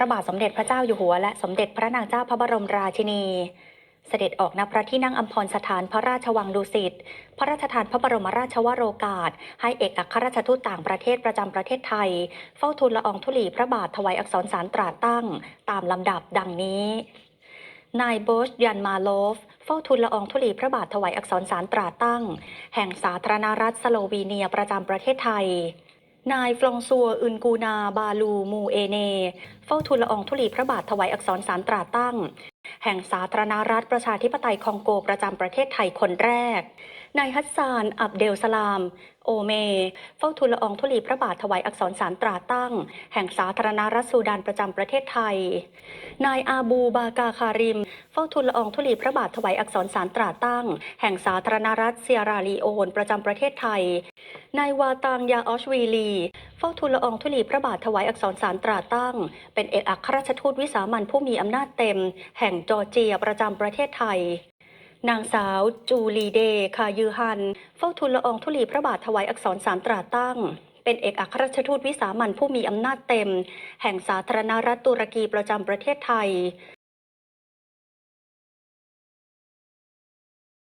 ระบาทสมเด็จพระเจ้าอยู่หัว และสมเด็จพระนางเจ้าพระบรมราชินี เสด็จออกณพระที่นั่งอัมพรสถานพระราชวังดุสิตพระราชทานพระบรมราชวโรกาส ให้เอกอัครราชทูตต่างประเทศประจำประเทศไทย เฝ้าทูลละอองธุลีพระบาทถวายอักษรสารตราตั้ง ตามลำดับดังนี้นายโบชยันมาโลฟเฝ้าทูลละอองธุลีพระบาทถวายอักษรสารตราตั้ง แห่งสาธารณรัฐสโลวีเนียประจำประเทศไทย นายฟรองซัวอึนกูนา บาลู มูเอเน เฝ้าทูลละอองธุลีพระบาทถวายอักษรสารตราตั้ง แห่งสาธารณรัฐประชาธิปไตยคองโกประจำประเทศไทยคนแรก นายฮัสซาน อับเดลสลาม โอเม เฝ้าทูลละอองธุลีพระบาทถวายอักษรสารตราตั้ง แห่งสาธารณรัฐซูดานประจำประเทศไทย นายอาบูบากาคาริม เฝ้าทูลละอองธุลีพระบาทถวายอักษรสารตราตั้ง แห่งสาธารณรัฐเซียราลีโอนประจำประเทศไทย นายวาตังยาออชวีลี เฝ้าทูลละอองธุลีพระบาทถวายอักษรสารตราตั้ง เป็นเอกอัครราชทูตวิสามันผู้มีอำนาจเต็ม แห่งจอร์เจียประจำประเทศไทย นางสาวจูลีเดคายือฮัน เฝ้าทูลละอองธุลีพระบาทถวายอักษรสามตราตั้ง เป็นเอกอัครราชทูตวิสามันผู้มีอำนาจเต็ม แห่งสาธารณรัฐตุรกีประจำประเทศไทย